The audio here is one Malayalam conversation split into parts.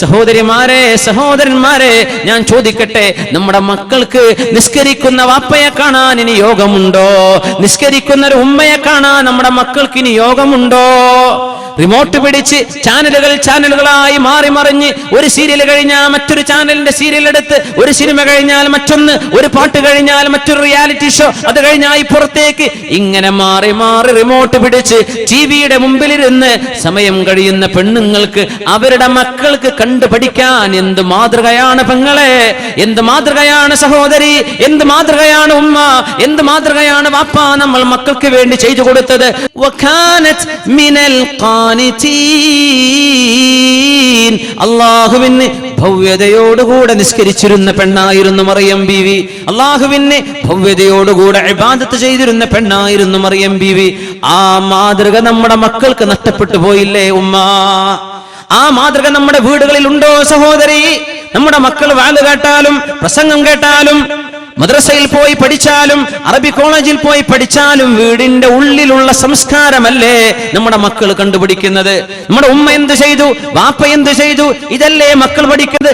സഹോദരിമാരെ സഹോദരന്മാരെ ഞാൻ ചോദിക്കട്ടെ നമ്മുടെ മക്കൾക്ക് നിസ്കരിക്കുന്ന വാപ്പയെ കാണാൻ ഇനി യോഗമുണ്ടോ? നിസ്കരിക്കുന്ന ഒരു ഉമ്മയെ കാണാൻ നമ്മുടെ മക്കൾക്ക് ഇനി യോഗമുണ്ടോ? റിമോട്ട് പിടിച്ച് ചാനലുകൾ ചാനലുകളായി മാറി മറിഞ്ഞ് ഒരു സീരിയൽ കഴിഞ്ഞാൽ മറ്റൊരു ചാനലിന്റെ സീരിയൽ എടുത്ത് ഒരു സിനിമ കഴിഞ്ഞാൽ മറ്റൊന്ന് ഒരു പാട്ട് കഴിഞ്ഞാൽ മറ്റൊരു റിയാലിറ്റി ഷോ അത് കഴിഞ്ഞാൽ പുറത്തേക്ക് ഇങ്ങനെ മാറി മാറി റിമോട്ട് പിടിച്ച് ടിവിയുടെ മുമ്പിലിരുന്ന് സമയം കഴിയുന്ന പെണ്ണുങ്ങൾക്ക് അവരുടെ മക്കൾക്ക് കണ്ടു പഠിക്കാൻ എന്ത് മാതൃകയാണ് പെങ്ങളെ? എന്ത് മാതൃകയാണ് സഹോദരി? എന്ത് മാതൃകയാണ് ഉമ്മ? എന്ത് മാതൃകയാണ് വാപ്പ? നമ്മൾ മക്കൾക്ക് വേണ്ടി ചെയ്തു കൊടുത്തത്. മിനൽ ഖാനിതീൻ അള്ളാഹുവിന് ഭവ്യതയോടുകൂടെ നിസ്കരിച്ചിരുന്ന പെണ്ണായിരുന്നു മറിയം ബീവി. അള്ളാഹുവിന് ഭവ്യതയോടുകൂടെ ഇബാദത്ത് ചെയ്തിരുന്ന പെണ്ണായിരുന്നു മറിയം ബീവി. ആ മാതൃക നമ്മുടെ മക്കൾക്ക് നഷ്ടപ്പെട്ടു പോയില്ലേ ഉമ്മ? ആ മാതൃക നമ്മുടെ വീടുകളിൽ ഉണ്ടോ സഹോദരി? നമ്മുടെ മക്കൾ വാൽ കേട്ടാലും പ്രസംഗം കേട്ടാലും മദ്രസയിൽ പോയി പഠിച്ചാലും അറബി കോളേജിൽ പോയി പഠിച്ചാലും വീടിന്റെ ഉള്ളിലുള്ള സംസ്കാരമല്ലേ നമ്മുടെ മക്കൾ കണ്ടുപിടിക്കുന്നത്? നമ്മുടെ ഉമ്മ എന്ത് ചെയ്തു? വാപ്പ എന്ത് ചെയ്തു? ഇതല്ലേ മക്കൾ പഠിക്കുന്നത്.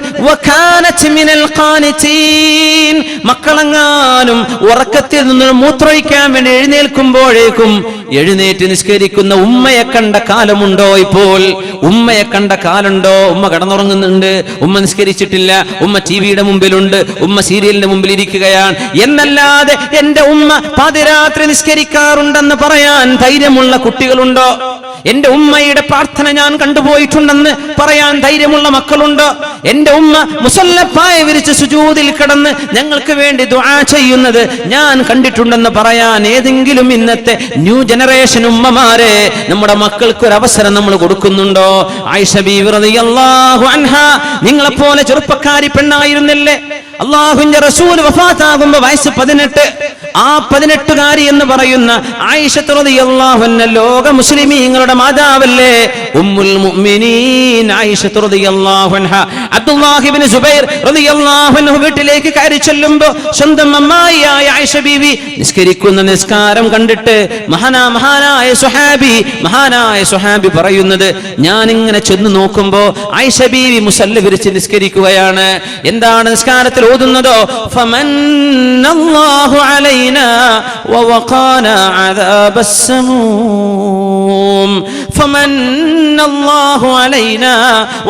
മക്കളെങ്ങാനും ഉറക്കത്തിൽ നിന്ന് മൂത്രയിക്കാൻ വേണ്ടി എഴുന്നേൽക്കുമ്പോഴേക്കും എഴുന്നേറ്റ് നിഷ്കരിക്കുന്ന ഉമ്മയെ കണ്ട കാലമുണ്ടോ ഇപ്പോൾ? ഉമ്മയെ കണ്ട കാലുണ്ടോ? ഉമ്മ കടന്നുറങ്ങുന്നുണ്ട്. ഉമ്മ നിസ്കരിച്ചിട്ടില്ല. ഉമ്മ ടി വിയുടെ മുമ്പിലുണ്ട്. ഉമ്മ സീരിയലിന്റെ മുമ്പിൽ ഇരിക്കുകയാണ് എന്നല്ലാതെ എന്റെ ഉമ്മ പാതിരാത്രി നിസ്കരിക്കാറുണ്ടെന്ന് പറയാൻ ധൈര്യമുള്ള കുട്ടികളുണ്ടോ? എന്റെ ഉമ്മയുടെ പ്രാർത്ഥന ഞാൻ കണ്ടുപോയിട്ടുണ്ടെന്ന് പറയാൻ ധൈര്യമുള്ള മക്കളുണ്ടോ? എന്റെ ഉമ്മ മുസല്ലപ്പായ വിരിച്ച് സുജൂതിൽ കിടന്ന് ഞങ്ങൾക്ക് വേണ്ടി ദുആ ചെയ്യുന്നത് ഞാൻ കണ്ടിട്ടുണ്ടെന്ന് പറയാൻ ഏതെങ്കിലും ഇന്നത്തെ ന്യൂ ജനറേഷൻ ഉമ്മമാരെ നമ്മുടെ മക്കൾക്ക് ഒരു അവസരം നമ്മൾ കൊടുക്കുന്നുണ്ടോ? ആയിഷ റളിയല്ലാഹു അൻഹ നിങ്ങളെ പോലെ ചെറുപ്പക്കാരി പെണ്ണായിരുന്നില്ലേ? അള്ളാഹുവിന്റെ റസൂൽ വഫാത്താകുമ്പോ വയസ്സ് പതിനെട്ട്. ആ പതിനെട്ടുകാരി എന്ന് പറയുന്ന റളിയല്ലാഹു അൻഹ ലോക മുസ്ലിമീങ്ങളുടെ മാതാവല്ലേ? ഉമ്മുൽ മുഅ്മിനീൻ ആയിഷത്ത് റളിയല്ലാഹു അൻഹ. അബ്ദുല്ലാഹി ഇബ്നു സുബൈർ റളിയല്ലാഹു അൻഹു വീട്ടിലേക്ക് കയറി ചെല്ലുമ്പോ സ്വന്തം അമ്മായിയായ ആയിഷ ബീവി നിസ്കരിക്കുന്ന നിസ്കാരം കണ്ടിട്ട് മഹാനാ മഹാനായ സുഹാബി മഹാനായ സുഹാബി പറയുന്നത് ഞാൻ ഇങ്ങനെ ചെന്ന് നോക്കുമ്പോ ആയിഷ ബീവി മുസല്ല വിരിച്ച് നിസ്കരിക്കുകയാണ്. എന്താണ് നിസ്കാരത്തിൽ ഓതുന്നതോ? അലൈനാ വവഖാനാ അദാബസ്സമൂം ഫമന്നല്ലാഹു അലൈനാ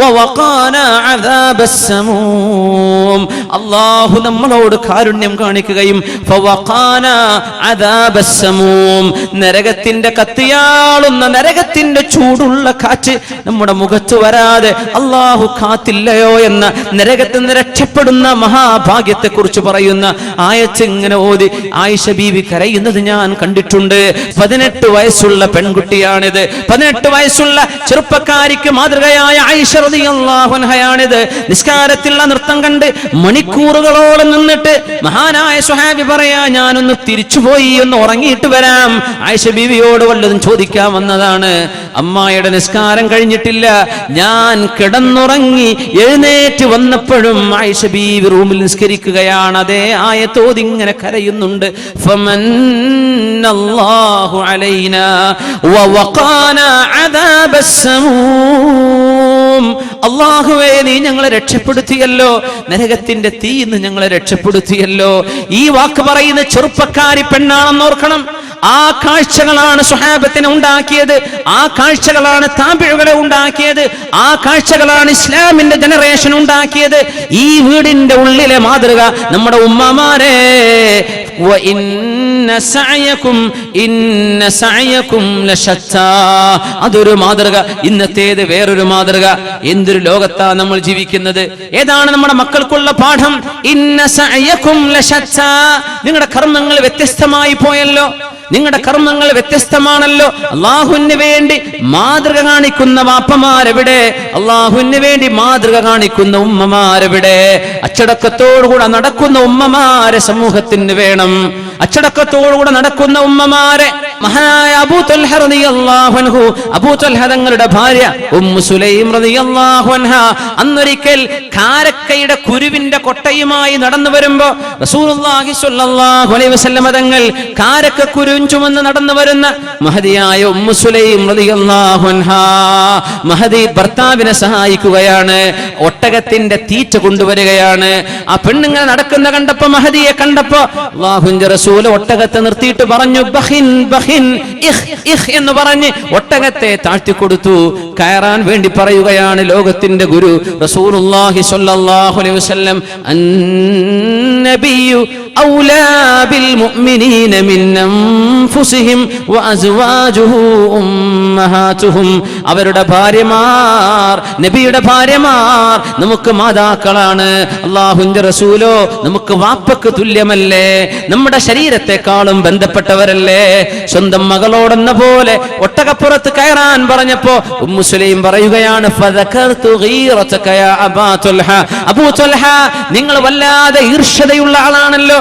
വവഖാനാ അദാബസ്സമൂം അല്ലാഹു നമ്മളോട് കാരുണ്യം കാണിക്കുകയും ഫവഖാനാ അദാബസ്സമൂം നരകത്തിന്റെ കത്തിയാളുന്ന നരകത്തിന്റെ ചൂടുള്ള കാറ്റ് നമ്മുടെ മുഖത്ത് വരാതെ അള്ളാഹു കാത്തില്ലയോ എന്ന നരകത്തിൽ നിന്ന് രക്ഷപ്പെടുന്ന മഹാഭാഗ്യത്തെക്കുറിച്ച് പറയുന്ന ആയത്ത് ഇങ്ങനെ ഓതി ആയിഷ ബീവി കരയുന്നത് ഞാൻ കണ്ടിട്ടുണ്ട്. പതിനെട്ട് വയസ്സുള്ള പെൺകുട്ടിയാണിത്. പതിനെട്ട് വയസ്സുള്ള ചെറുപ്പക്കാരിക്ക് മാതൃകയായ അൻഹയാണിത്. നിസ്കാരത്തിലുള്ള നൃത്തം കണ്ട് മണിക്കൂറുകളോളം നിന്നിട്ട് മഹാനായ സുഹാബി പറയാ ഞാനൊന്ന് തിരിച്ചുപോയി ഒന്ന് ഉറങ്ങിയിട്ട് വരാം. ആയിഷ ബീവിയോട് വല്ലതും ചോദിക്കാൻ വന്നതാണ്. അമ്മായിയുടെ നിസ്കാരം കഴിഞ്ഞിട്ടില്ല. ഞാൻ കിടന്നുറങ്ങി എഴുന്നേറ്റ് വന്നപ്പോഴും ആയിഷ ബീവി റൂമിൽ നിസ്കരിക്കുകയാണ്. അതേ ആയത്തോതി ഇങ്ങനെ കരയുന്നുണ്ട്. ഫമന്നല്ലാഹു അലൈനാ അദാബസ്സമൂം അള്ളാഹുവേ നീ ഞങ്ങളെ രക്ഷപ്പെടുത്തിയല്ലോ. നരകത്തിന്റെ തീന്ന് ഞങ്ങളെ രക്ഷപ്പെടുത്തിയല്ലോ. ഈ വാക്ക് പറയുന്ന ചെറുപ്പക്കാരി പെണ്ണാണെന്ന് ഓർക്കണം. ആ കാഴ്ചകളാണ് സുഹാബത്തിനെ ഉണ്ടാക്കിയത്. ആ കാഴ്ചകളാണ് താപിഴുകളെ ഉണ്ടാക്കിയത്. ആ കാഴ്ചകളാണ് ഇസ്ലാമിന്റെ ജനറേഷൻ ഉണ്ടാക്കിയത്. ഈ വീടിന്റെ ഉള്ളിലെ മാതൃക നമ്മുടെ ഉമ്മമാരെ. അതൊരു മാതൃക ഇന്നത്തേത് വേറൊരു മാതൃക. എന്തൊരു ലോകത്താ നമ്മൾ ജീവിക്കുന്നത്? ഏതാണ് നമ്മുടെ മക്കൾക്കുള്ള പാഠം? ഇന്ന നിങ്ങളുടെ കർമ്മങ്ങൾ വ്യത്യസ്തമായി പോയല്ലോ. നിങ്ങളുടെ കർമ്മങ്ങൾ വ്യത്യസ്തമാണല്ലോ. അള്ളാഹുവിന് വേണ്ടി മാതൃക കാണിക്കുന്ന വാപ്പമാരെവിടെ? അള്ളാഹുവിന് വേണ്ടി മാതൃക കാണിക്കുന്ന ഉമ്മമാരെവിടെ? അച്ചടക്കത്തോടുകൂടെ നടക്കുന്ന ഉമ്മമാരെ സമൂഹത്തിന് വേണം. അച്ചടക്കത്തോടുകൂടെ നടക്കുന്ന ഉമ്മമാരെ മഹാനായ അബൂ ത്വൽഹ റളിയല്ലാഹു അബൂ ത്വൽഹ തങ്ങളുടെ ഭാര്യ ഉമ്മു സുലൈം റളിയല്ലാഹു അൻഹ. അന്നൊരിക്കൽ കാരക്ക കാരക്കയുടെ കുരുവിന്റെ കൊട്ടയുമായി നടന്നു വരുമ്പോ റസൂലുള്ളാഹി സ്വല്ലല്ലാഹു അലൈഹി വസല്ലം തങ്ങൾ കാരക്ക കുരുവും ചുമന്ന് നടന്നു വരുന്ന മഹതിയായ ഉമ്മു സുലൈം റളിയല്ലാഹു അൻഹാ. മഹദി ഭർത്താവിനെ സഹായിക്കുകയാണ് ഒട്ടകത്തിന്റെ തീറ്റ കൊണ്ടുവരികയാണ്. ആ പെണ്ണുങ്ങൾ നടക്കുന്ന കണ്ടപ്പോ മഹദിയെ കണ്ടപ്പോ അള്ളാഹുവിന്റെ റസൂൽ ഒട്ടകത്തെ നിർത്തിയിട്ട് പറഞ്ഞു ബഹിൻ ബഹിൻ. എന്ന് പറഞ്ഞ് ഒട്ടകത്തെ താഴ്ത്തിക്കൊടുത്തു. കയറാൻ വേണ്ടി പറയുകയാണ് ലോകത്തിന്റെ ഗുരു. റസൂലുള്ളാഹി സ്വല്ലല്ലാഹു അലൈഹി വസല്ലം അന്നബിയു ഔലാ ബിൽ മുഅ്മിനീന മിൻ അൻഫുസിഹിം വഅസ്വാജുഹു ഉമ്മഹാതുഹും അവരുടെ ഭാര്യമാർ നബിയുടെ ഭാര്യമാർ നമുക്ക് മാതാക്കളാണ്. അള്ളാഹുവിന്റെ റസൂലോ നമുക്ക് വാപ്പക്ക് തുല്യമല്ലേ? നമ്മുടെ ശരീരത്തെക്കാളും ബന്ധപ്പെട്ടവരല്ലേ? സ്വന്തം മകളോടെന്ന പോലെ ഒട്ടകപ്പുറത്ത് കയറാൻ പറഞ്ഞപ്പോ ഉമ്മുസുലൈം പറയുകയാണ് നിങ്ങൾ വല്ലാതെ ഈർഷതയുള്ള ആളാണല്ലോ.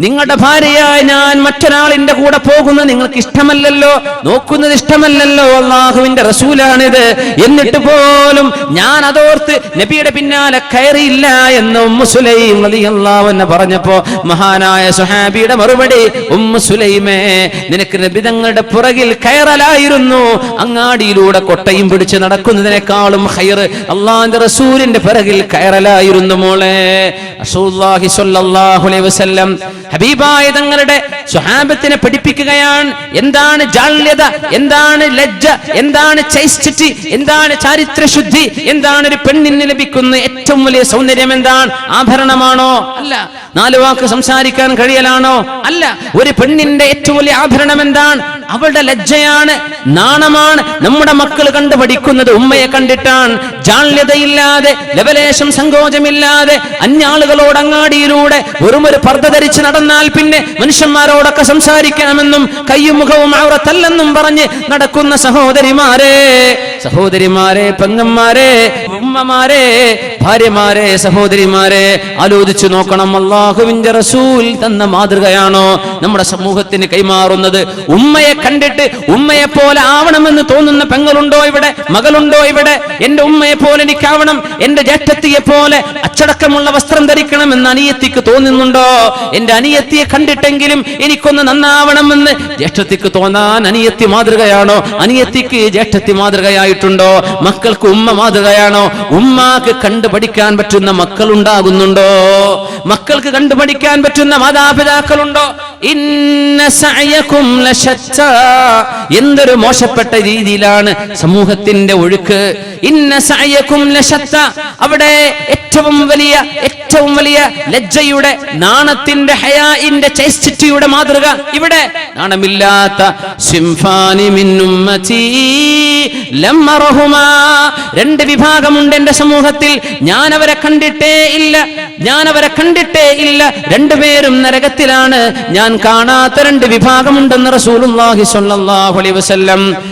നിങ്ങളുടെ ഭാര്യയായ ഞാൻ മറ്റൊരാളിന്റെ കൂടെ പോകുന്നത് നിങ്ങൾക്ക് ഇഷ്ടമല്ലല്ലോ നോക്കുന്നത് ഇഷ്ടമല്ലല്ലോ? അള്ളാഹുവിന്റെ റസൂലാണിത്. എന്നിട്ട് പോലും ഞാൻ അതോർത്ത് നബിയുടെ പിന്നാലെ കയറിയില്ല എന്ന് ഉമ്മു സുലൈം റളിയല്ലാഹു അൻഹ പറഞ്ഞപ്പോ മഹാനായ സുഹാബിയുടെ മറുപടി ഉമ്മുസുലൈമേ നിനക്ക് നബിതങ്ങളുടെ പുറകിൽ കയറലായിരുന്നു. അങ്ങാടിയിലൂടെ കൊട്ടയും പിടിച്ച് നടക്കുന്നതിനേക്കാളും ഹൈർ അള്ളാഹിന്റെ റസൂലിന്റെ പിറകിൽ കയറലായിരുന്നു മോളെ. സ്വല്ലല്ലാഹു അലൈഹി വസല്ലം ഹബീബായ തങ്ങളുടെ സ്വഹാബത്തിനെ പഠിപ്പിക്കുകയാണ്. എന്താണ് ജാള്യത? എന്താണ് ലജ്ജ? എന്താണ് ചൈസ്റ്റിറ്റി എന്താണ് ചാരിത്ര ശുദ്ധി എന്താണ് ഒരു പെണ്ണിന് ലഭിക്കുന്ന ഏറ്റവും വലിയ സൗന്ദര്യം എന്താണ്? ആഭരണമാണോ? അല്ല. നാലു വാക്ക് സംസാരിക്കാൻ കഴിയലാണോ? അല്ല. ഒരു പെണ്ണിന്റെ ഏറ്റവും വലിയ ആഭരണം എന്താണ്? അവളുടെ ലജ്ജയാണ് നാണമാണ്. നമ്മുടെ മക്കൾ കണ്ടു പഠിക്കുന്നത് ഉമ്മയെ കണ്ടിട്ടാണ്. ജാള്യതയില്ലാതെ ലവലേശം സങ്കോചമില്ലാതെ അന്യാളുകളോട് അങ്ങാടിയിലൂടെ വെറുമൊരു പർദ്ധ ധരിച്ച് നടന്നാൽ പിന്നെ മനുഷ്യന്മാരോടൊക്കെ സംസാരിക്കണമെന്നും കയ്യും മുഖവും അവറത്തല്ലെന്നും പറഞ്ഞ് നടക്കുന്ന സഹോദരിമാരെ സഹോദരിമാരെ പെങ്ങന്മാരെ ഉമ്മമാരെ ഭാര്യമാരെ സഹോദരിമാരെ ആലോചിച്ചു നോക്കണം. അള്ളാഹുവിന്റെ റസൂൽ തന്ന മാതൃകയാണോ നമ്മുടെ സമൂഹത്തിന് കൈമാറുന്നത്? ഉമ്മയെ കണ്ടിട്ട് ഉമ്മയെ പോലെ ആവണമെന്ന് തോന്നുന്ന പെങ്ങളുണ്ടോ ഇവിടെ? മകളുണ്ടോ ഇവിടെ? എന്റെ ഉമ്മയെ പോലെ എനിക്കാവണം. എന്റെ ജേഷ്ഠത്തിയെ പോലെ അച്ചടക്കമുള്ള വസ്ത്രം ധരിക്കണം എന്ന് അനിയത്തിക്ക് തോന്നുന്നുണ്ടോ? എന്റെ അനിയത്തിയെ കണ്ടിട്ടെങ്കിലും എനിക്കൊന്ന് നന്നാവണമെന്ന് ജേഷ്ഠത്തിക്ക് തോന്നാൻ അനിയത്തി മാതൃകയാണോ? അനിയത്തിക്ക് ജേഷ്ഠത്തി മാതൃകയായിട്ടുണ്ടോ? മക്കൾക്ക് ഉമ്മ മാതൃകയാണോ? ഉമ്മാക്ക് കണ്ടുപഠിക്കാൻ പറ്റുന്ന മക്കൾ ഉണ്ടാകുന്നുണ്ടോ മക്കൾക്ക് കണ്ടുപഠിക്കാൻ പറ്റുന്ന മാതാപിതാക്കളുണ്ടോ? ഇന്ന സയക്കും. എന്തൊരു മോശപ്പെട്ട രീതിയിലാണ് സമൂഹത്തിന്റെ ഒഴുക്ക്. ഇന്ന സയക്കും അവിടെ ഏറ്റവും വലിയ ഏറ്റവും വലിയ ലജ്ജയുടെ നാണത്തിന്റെ ഹയാഇന്റെ ചൈസ്റ്റിറ്റിയുടെ മാതൃക ഇവിടെ. നാണമില്ലാത്ത സിംഫാനി അറഹുമാ. രണ്ട് വിഭാഗമുണ്ട് എന്റെ സമൂഹത്തിൽ. ഞാൻ അവരെ കണ്ടിട്ടേ ഇല്ല. ഞാൻ അവരെ കണ്ടിട്ടേ ഇല്ല. രണ്ടുപേരും നരകത്തിലാണ്. ഞാൻ കാണാത്ത രണ്ട് വിഭാഗമുണ്ടെന്ന് റസൂലുള്ളാഹി സ്വല്ലല്ലാഹു അലൈഹി വസല്ലം.